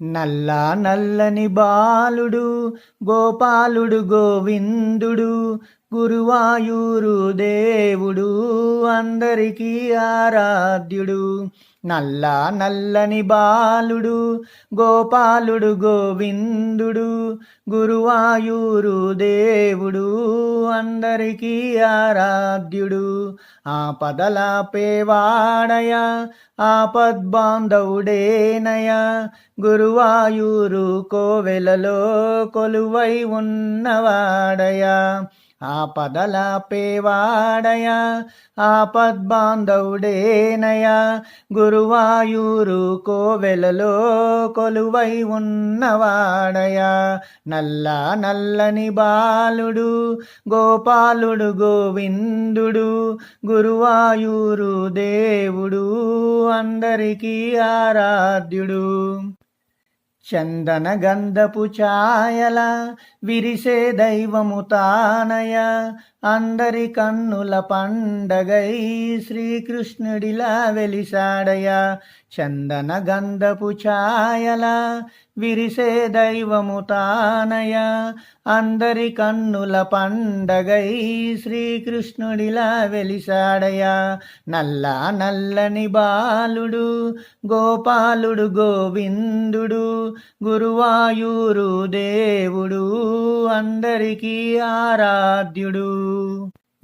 నల్ల నల్లని బాలుడు గోపాలుడు గోవిందుడు గురువాయూరు దేవుడు అందరికీ ఆరాధ్యుడు నల్ల నల్లని బాలుడు గోపాలుడు గోవిందుడు గురువాయూరు దేవుడు అందరికీ ఆరాధ్యుడు. ఆ పదలాపేవాడయ ఆపద్బాంధవుడేనయ గురువాయూరు కోవెలలో కొలువై ఉన్నవాడయా. ఆపదలాపేవాడయ ఆపద్బాంధవుడేనయ గురువాయూరు కోవెలలో కొలువై ఉన్నవాడయా నల్ల నల్లని బాలుడు గోపాలుడు గోవిందుడు గురువాయూరు దేవుడు అందరికీ ఆరాధ్యుడు. చందన గంధపు ఛాయల విరిసే దైవము తానయ. అందరి కన్నుల పండగై శ్రీకృష్ణుడిలా వెలిసాడయ. చందన గంధపు ఛాయల విరిసే దైవము తానయ. అందరి కన్నుల పండగై శ్రీకృష్ణుడిలా వెలిసాడయా. నల్ల నల్లని బాలుడు గోపాలుడు గోవిందుడు గురువాయూరు దేవుడు అందరికీ ఆరాధ్యుడు.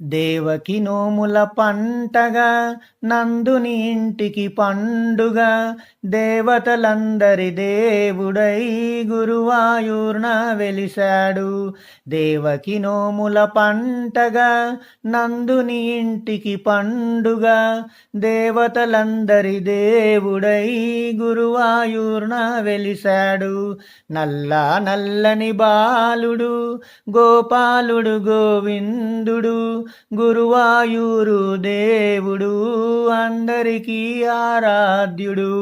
దేవకి నోముల పంటగా నందుని ఇంటికి పండుగ. దేవతలందరి దేవుడై గురువాయూర్న వెలిశాడు. దేవకి నోముల పంటగా నందుని ఇంటికి పండుగ. దేవతలందరి దేవుడై గురువాయూర్న వెలిశాడు. నల్ల నల్లని బాలుడు గోపాలుడు గోవిందుడు. గురువాయూరు దేవుడు అందరికీ ఆరాధ్యుడు.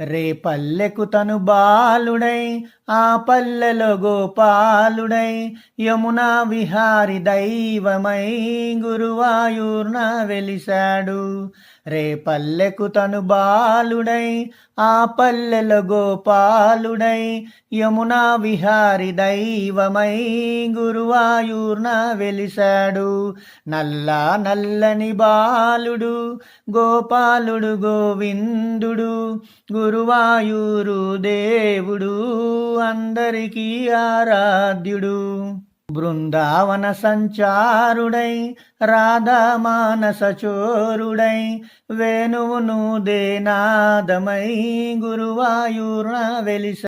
రే పల్లెకు తను బాలుడై ఆ పల్లెలో గోపాలుడై యమునా విహారి దైవమై గురువాయూర్న వెలిశాడు. రే పల్లెకు తను బాలుడై ఆ పల్లెలో గోపాలుడై యమునా విహారి దైవమై గురువాయూర్న వెలిశాడు. నల్ల నల్లని బాలుడు గోపాలుడు గోవిందుడు గురువాయూరు దేవుడు. అందరికీ ఆరాధ్యుడు. బృందావన సంచారుడై రాధామానస చోరుడై వేణువును దేనాదమై గురువాయూర్ణ వెలిస